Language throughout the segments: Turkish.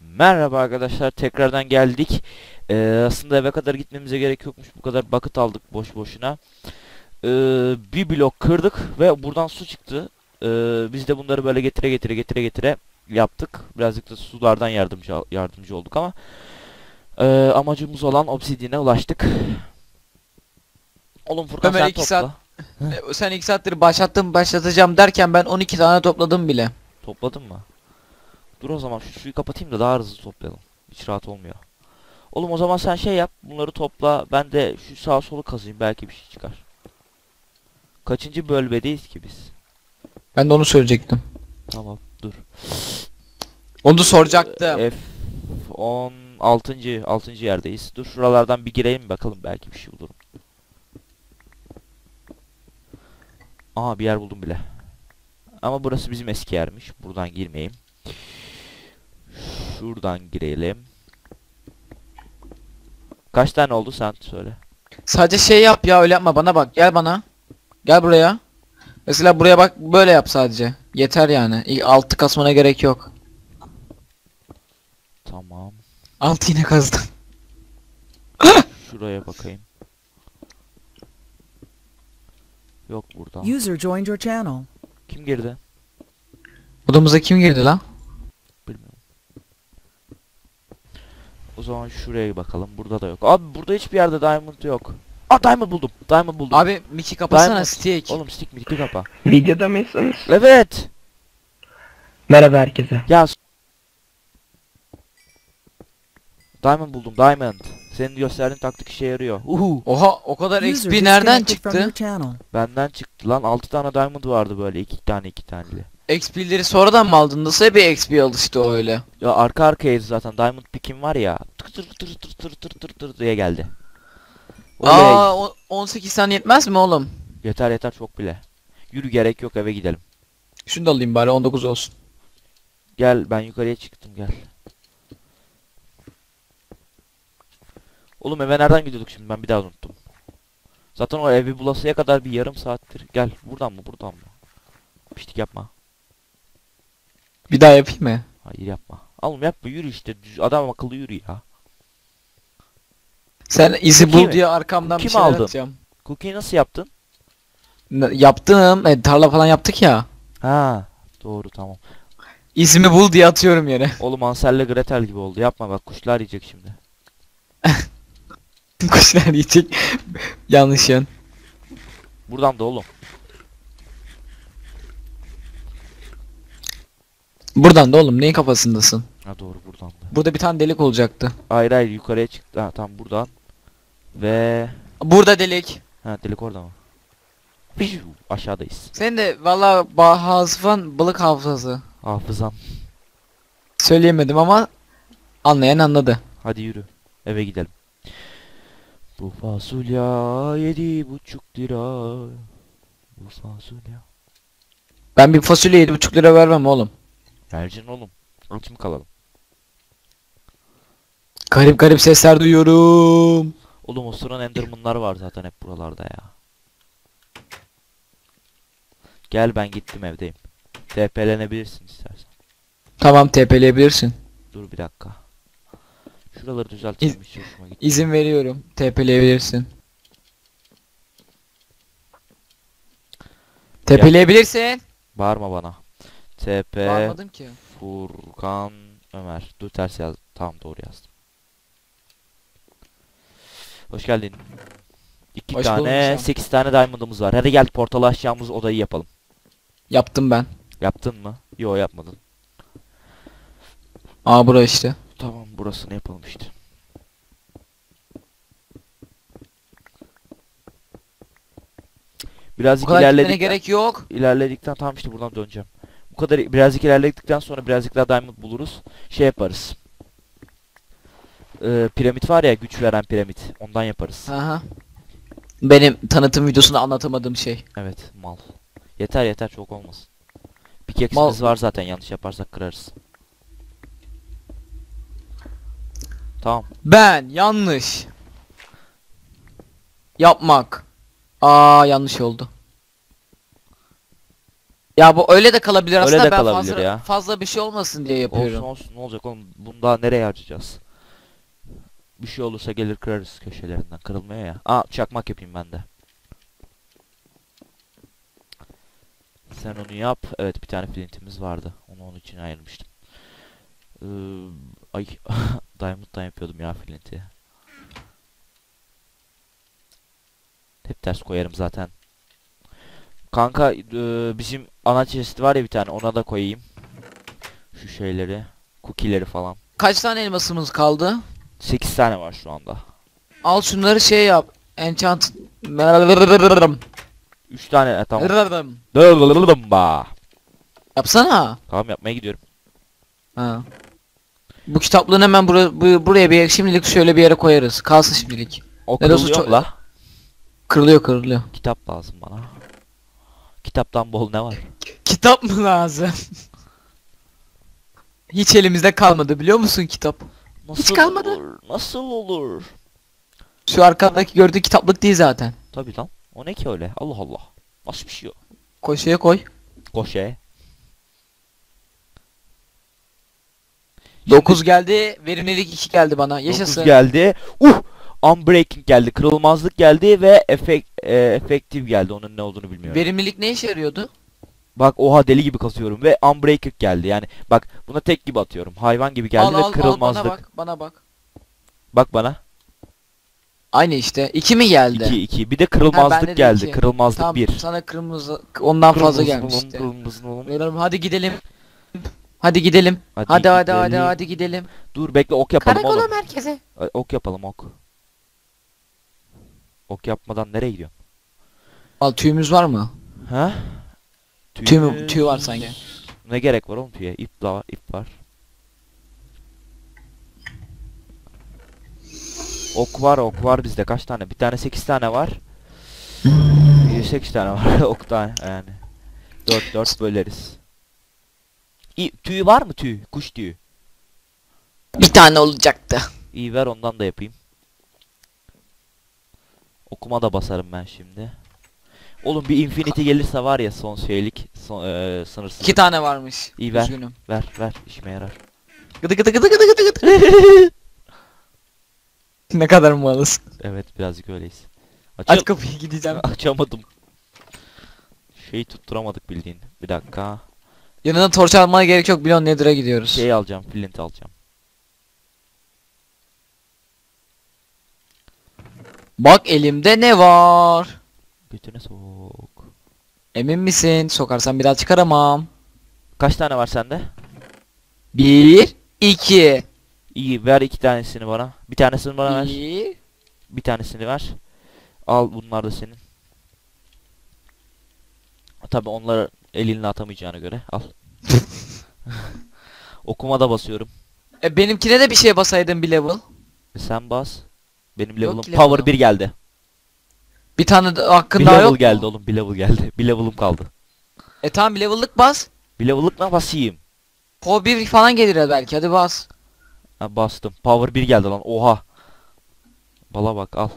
Merhaba arkadaşlar tekrardan geldik. Ee, aslında eve kadar gitmemize gerek yokmuş. Bu kadar bucket aldık boş boşuna. Ee, bir blok kırdık ve buradan su çıktı. Ee, biz de bunları böyle getire getire getire getire yaptık. Birazcık da sulardan yardımcı yardımcı olduk ama ee, amacımız olan obsidiyene ulaştık. Oğlum Furkan Ömer sen topla. saat- E, Sen 2 saattir başlattım başlatacağım derken ben 12 tane topladım bile. Topladın mı? Dur o zaman şu suyu kapatayım da daha hızlı toplayalım. Hiç rahat olmuyor. Oğlum o zaman sen şey yap. Bunları topla. Ben de şu sağa solu kazayım. Belki bir şey çıkar. Kaçıncı bölmedeyiz ki biz? Ben de onu söyleyecektim. Tamam dur. Onu soracaktım. F 16. 6. yerdeyiz. Dur şuralardan bir gireyim bakalım belki bir şey bulurum. Aha bir yer buldum bile. Ama burası bizim eski yermiş. Buradan girmeyeyim. Şuradan girelim. Kaç tane oldu sen söyle. Sadece şey yap ya öyle yapma bana bak gel bana. Gel buraya. Mesela buraya bak böyle yap sadece. Yeter yani. İlk altı kasmana gerek yok. Tamam. Altı yine kazdım. Şuraya bakayım. Yok burada. User joined your channel. Kim girdi? Odamıza kim girdi lan? Bilmiyorum. O zaman şuraya bakalım. Burada da yok. Abi burada hiçbir yerde diamond yok. Aa diamond buldum. Diamond buldum. Abi Miki kapatsana Diamond. stick. Oğlum stick mi kapa. Videoda mısınız? Evet. Merhaba herkese. Ya. Diamond buldum. Diamond. Senin gösterdiğin taktik işe yarıyor. Uhu. Oha o kadar XP nereden çıktı? Benden çıktı lan. 6 tane diamond vardı böyle. 2 tane 2 taneli. XP'leri sonradan mı aldın? Nasıl bir XP alıştı o öyle? Ya arka arkayız zaten. Diamond pickim var ya. Tır tır tır tır tır tır tır tır diye geldi. Oley. Aa o- 18 tane yetmez mi oğlum? Yeter yeter çok bile. Yürü gerek yok eve gidelim. Şunu da alayım bari 19 olsun. Gel ben yukarıya çıktım gel. Oğlum eve nereden gidiyorduk şimdi ben bir daha unuttum. Zaten o evi bulasıya kadar bir yarım saattir. Gel buradan mı buradan mı? Piştik yapma. Bir daha yapayım mı? Hayır yapma. Oğlum yapma yürü işte. Düz, adam akıllı yürü ya. Sen izi Cookie bul mi? diye arkamdan bir Cookie mi şeyler aldın? atacağım. Cookie'yi nasıl yaptın? N- Yaptım. E, tarla falan yaptık ya. Ha doğru tamam. İzimi bul diye atıyorum yere. Oğlum Hansel'le Gretel gibi oldu. Yapma bak kuşlar yiyecek şimdi. Kuşlar yiyecek. Yanlış yön. Buradan da oğlum. Buradan da oğlum neyin kafasındasın? Ha doğru buradan da. Burada bir tane delik olacaktı. Hayır hayır yukarıya çıktı. Ha tamam buradan. Ve Burada delik. ha delik orada mı? Fiu, Aşağıdayız. Senin de valla ba- hafızan balık hafızası. Hafızam. Söyleyemedim ama anlayan anladı. Hadi yürü. Eve gidelim. Bu fasulye yedi buçuk lira. Bu fasulye. Ben bir fasulye 7,5 lira vermem oğlum. Vercin oğlum. Aç mı kalalım? Garip garip sesler duyuyorum. Oğlum o sıran endermanlar var zaten hep buralarda ya. Gel ben gittim evdeyim. TP'lenebilirsin istersen. Tamam TP'leyebilirsin. Dur bir dakika. Şuraları düzelteceğim hoşuma gitti. İzin veriyorum. TP'leyebilirsin. TP'leyebilirsin. Bağırma bana. TP Bağırmadım ki. Furkan Ömer. Dur ters yaz. Tamam doğru yazdım. Hoş geldin. İki Hoş tane, sekiz tane diamond'ımız var. Hadi gel portalı açacağımız odayı yapalım. Yaptım ben. Yaptın mı? Yo yapmadın. Aa bura işte. Tamam burasını yapalım işte. Bu Birazcık kadar gitmene ilerledik. gerek yok. ilerledikten tamam işte buradan döneceğim. Bu kadar birazcık ilerledikten sonra birazcık daha diamond buluruz. Şey yaparız. Ee, piramit var ya güç veren piramit. Ondan yaparız. Aha. Benim tanıtım videosunda anlatamadığım şey. Evet mal. Yeter yeter çok olmasın. Pickaxe'imiz Mal- var zaten yanlış yaparsak kırarız. Tamam. Ben yanlış. Yapmak. Aa yanlış oldu. Ya bu öyle de kalabilir Öyle aslında de ben kalabilir fazla, ya. fazla bir şey olmasın diye Olsun yapıyorum. olsun ne olacak oğlum bunu daha nereye harcayacağız? Bir şey olursa gelir kırarız köşelerinden kırılmıyor ya. Aa çakmak yapayım ben de. Sen onu yap. Evet bir tane flintimiz vardı. Onu onun için ayırmıştım. Ee, ay Diamond'dan yapıyordum ya flinti. Hep ters koyarım zaten. Kanka e, bizim ana chest var ya bir tane ona da koyayım. Şu şeyleri. Cookie'leri falan. Kaç tane elmasımız kaldı? 8 tane var şu anda. Al şunları şey yap. Enchant. 3 tane e, tamam. Ba. Yapsana. Tamam yapmaya gidiyorum. Ha. Bu kitaplığını hemen bura, bu, buraya bir şimdilik şöyle bir yere koyarız. Kalsın şimdilik. O kırılıyor çok- la? Kırılıyor kırılıyor. Kitap lazım bana. Kitaptan bol ne var? Kitap mı lazım? Hiç elimizde kalmadı biliyor musun kitap? Nasıl kalmadı. olur? Nasıl olur? Şu arkadaki gördüğün kitaplık değil zaten. Tabii lan. O ne ki öyle? Allah Allah. Nasıl bir şey o? Koşuya koy. Koşe. 9 geldi. Verimlilik 2 geldi bana. Yaşasın. 9 geldi. Uh! Unbreaking geldi. Kırılmazlık geldi ve efekt e, efektif geldi. Onun ne olduğunu bilmiyorum. Verimlilik ne işe yarıyordu? Bak oha deli gibi kasıyorum ve Unbreaker geldi. Yani bak buna tek gibi atıyorum. Hayvan gibi geldi al ve al al kırılmazlık. bana bak. Bana bak. Bak bana. Aynı işte. 2 mi geldi? 2 2. Bir de kırılmazlık de geldi. iki. Kırılmazlık Tamam 1. sana kırmızı ondan fazla gelmişti. Kırmızı oğlum. Hadi gidelim. Hadi gidelim. Hadi, Hadi hadi hadi gidelim. hadi gidelim. Dur bekle ok yapalım oğlum. merkeze. Ok yapalım ok. Ok yapmadan nereye gidiyorsun? Al tüyümüz var mı? Ha? Tüy mü? Tüy var sanki. Ne gerek var oğlum tüye? İp de var, ip var. Ok var, ok var bizde kaç tane? Bir tane 8 tane var. 8 tane var ok tane yani. 4 4 böleriz. İyi, tüy var mı tüy? Kuş tüyü. Bir tane olacaktı. İyi ver ondan da yapayım. Okuma da basarım ben şimdi. Oğlum bir infinity gelirse var ya son şeylik, son eee sınırsız. İki tane varmış. İyi ver. Üzgünüm. Ver ver işime yarar. Gıdı gıdı gıdı gıdı gıdı gıdı. ne kadar malısın. Evet birazcık öyleyiz. Açıl Aç kapıyı gideceğim. Açamadım. Şeyi tutturamadık bildiğin. Bir dakika. Yanına torç almaya gerek yok biliyorsun Nether'a gidiyoruz. Şey alacağım, flint alacağım. Bak elimde ne var? Götüne sok. Emin misin? Sokarsan bir daha çıkaramam. Kaç tane var sende? Bir, iki. İyi ver iki tanesini bana. Bir tanesini bana ver. Bir. Bir tanesini ver. Al bunlar da senin. Tabi onları elinle atamayacağına göre al. Okuma da basıyorum. E, benimkine de bir şey basaydın bir level. E sen bas. Benim level'ım ki power level'ım. 1 geldi. Bir tane de hakkın Bir daha level yok geldi oğlum. Bir level geldi. Bir level'ım kaldı. E tamam bir level'lık bas. Bir level'lık mı basayım? Po 1 falan gelir ya belki hadi bas. Ha bastım. Power 1 geldi lan. Oha. Bala bak al.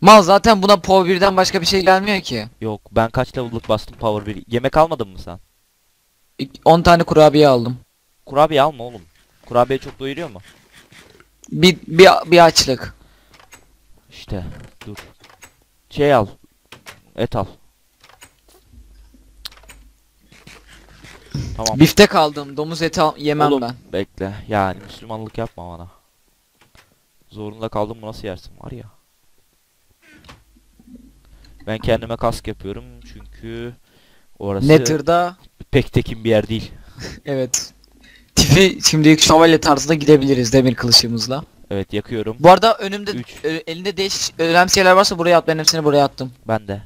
Mal zaten buna Po 1'den başka bir şey gelmiyor ki. Yok ben kaç level'lık bastım Power 1. Yemek almadın mı sen? İk- 10 tane kurabiye aldım. Kurabiye alma oğlum. Kurabiye çok doyuruyor mu? Bir, bir, bir açlık. İşte dur. Şey al. Et al. Tamam. Biftek aldım. Domuz eti al- yemem Oğlum, ben. Bekle. Yani Müslümanlık yapma bana. Zorunda kaldım mı nasıl yersin var ya. Ben kendime kask yapıyorum çünkü orası Nether'da pek tekin bir yer değil. evet. Tipi şimdi şövalye tarzında gidebiliriz demir kılıçımızla. Evet yakıyorum. Bu arada önümde Üç. ö- elinde değiş önemli şeyler varsa buraya at ben hepsini buraya attım. Ben de.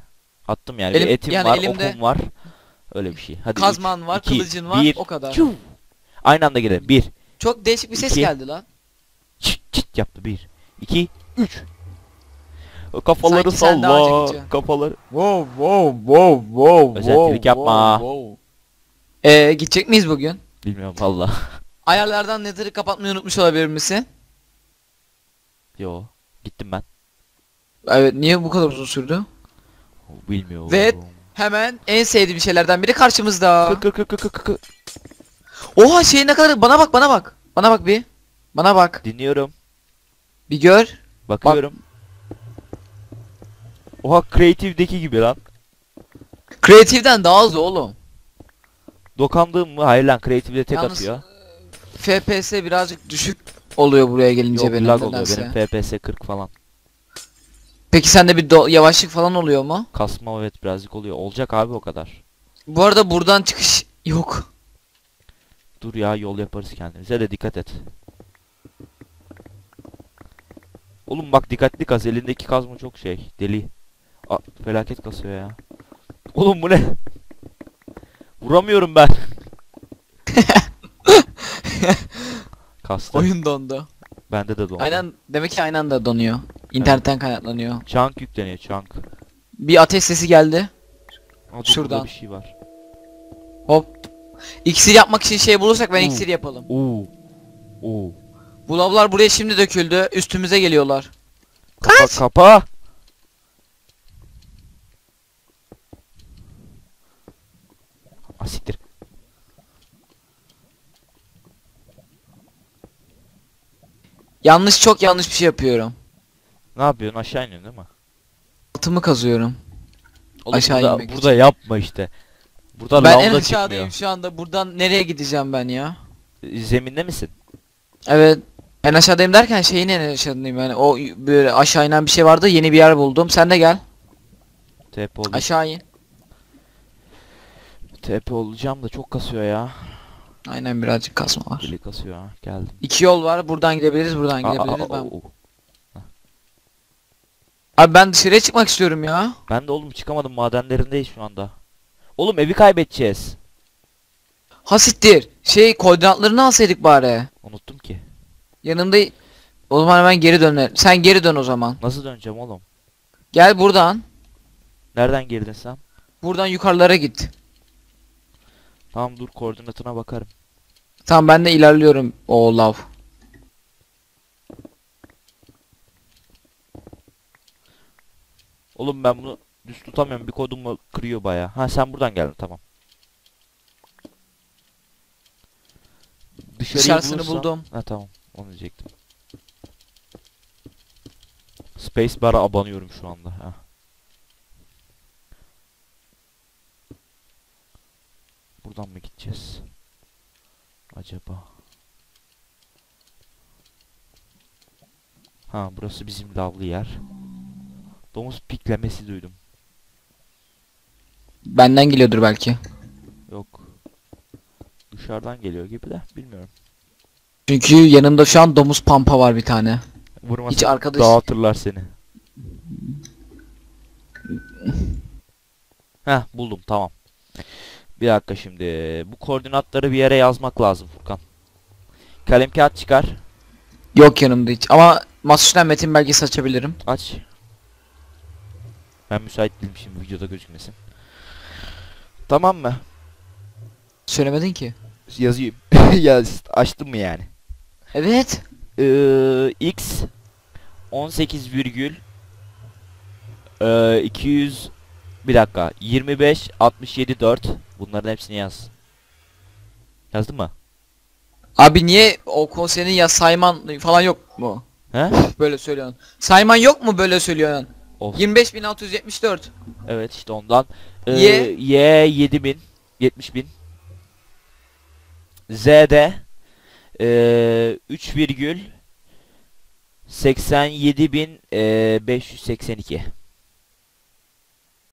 Attım yani. Elim- etim yani var, elimde- okum var. Öyle bir şey. Hadi Kazman üç, var, iki, kılıcın var, bir, o kadar. çuf. Aynı anda gidelim. Bir. Çok değişik bir ses İki. geldi lan. Çıt çıt yaptı. Bir. iki, Üç. O Kafaları Sanki sen daha salla. Kafaları. Wow wow wow wow. Özentilik yapma. Ee, gidecek miyiz bugün? Bilmiyorum valla. Ayarlardan Nether'ı kapatmayı unutmuş olabilir misin? Yo. Gittim ben. Evet niye bu kadar uzun sürdü? Bilmiyorum. Ve- Hemen en sevdiğim şeylerden biri karşımızda. Kır kır kır kır kır kır. Oha şey ne kadar bana bak bana bak. Bana bak bir. Bana bak. Dinliyorum. Bir gör. Bakıyorum. Oha Creative'deki gibi lan. Creative'den daha hızlı oğlum. Dokandığım mı? Hayır lan Creative'de tek Yalnız, atıyor. FPS birazcık düşük oluyor buraya gelince Yok benim lag oluyor nedense. benim FPS 40 falan. Peki sende bir do- yavaşlık falan oluyor mu? Kasma evet birazcık oluyor. Olacak abi o kadar. Bu arada buradan çıkış yok. Dur ya yol yaparız kendimize de dikkat et. Oğlum bak dikkatli kaz elindeki kazma çok şey deli. Aa, felaket kasıyor ya. Oğlum bu ne? Vuramıyorum ben. Kastı. Oyun dondu. Bende de dondu. Aynen demek ki aynen anda donuyor. İnternetten kaynaklanıyor. Chunk yükleniyor chunk. Bir ateş sesi geldi. Aa, dur, burada Şuradan. bir şey var. Hop. İksir yapmak için şey bulursak ben Oo. iksir yapalım. Oo. Oo. Bu lavlar buraya şimdi döküldü. Üstümüze geliyorlar. Kapa kapa. Asiktir. Yanlış çok yanlış bir şey yapıyorum. Ne yapıyorsun? Aşağı iniyorsun değil mi? Altımı kazıyorum. Oğlum Aşağı burada, inmek burada yapma işte. Burada ben en da aşağıdayım çıkmıyor. şu anda. Buradan nereye gideceğim ben ya? Zeminde misin? Evet. En aşağıdayım derken şeyin en aşağıdayım yani. O böyle aşağı inen bir şey vardı. Yeni bir yer buldum. Sen de gel. TP ol Aşağı in. TP olacağım da çok kasıyor ya. Aynen birazcık kasma var. Deli kasıyor ha. Geldim. İki yol var. Buradan gidebiliriz. Buradan Aa, gidebiliriz. aa, Ben... oo. Abi ben dışarıya çıkmak istiyorum ya. Ben de oğlum çıkamadım madenlerindeyiz şu anda. Oğlum evi kaybedeceğiz. Hasittir. Şey koordinatlarını alsaydık bari. Unuttum ki. Yanımda o zaman hemen geri dönelim. Sen geri dön o zaman. Nasıl döneceğim oğlum? Gel buradan. Nereden girdin sen? Buradan yukarılara git. Tamam dur koordinatına bakarım. Tamam ben de ilerliyorum. O lav. Oğlum ben bunu düz tutamıyorum. Bir kodumu kırıyor baya. Ha sen buradan geldin tamam. Dışarıyı Dışarısını bulursam- buldum. Ha tamam. Onu diyecektim. Space bar'a abanıyorum şu anda. Ha. Buradan mı gideceğiz? Acaba. Ha burası bizim lavlı yer. Domuz piklemesi duydum. Benden geliyordur belki. Yok. Dışarıdan geliyor gibi de bilmiyorum. Çünkü yanımda şu an domuz pampa var bir tane. Vurmasın Hiç arkadaş- dağıtırlar seni. Heh buldum tamam. Bir dakika şimdi. Bu koordinatları bir yere yazmak lazım Furkan. Kalem kağıt çıkar. Yok yanımda hiç. Ama masaüstünden metin belgesi açabilirim. Aç. Ben müsait değilim şimdi videoda gözükmesin. Tamam mı? Söylemedin ki. Yazayım. Yaz. Açtım mı yani? Evet. Ee, x 18 virgül ee, 200 bir dakika 25 67 4 bunların hepsini yaz. Yazdın mı? Abi niye o konserin ya sayman falan yok mu? He? Böyle söylüyorsun. Sayman yok mu böyle söylüyorsun? Olsun. 25674. Evet işte ondan. Ee, Y? Y 7000 70000 Z'de ee, 3 virgül 87.582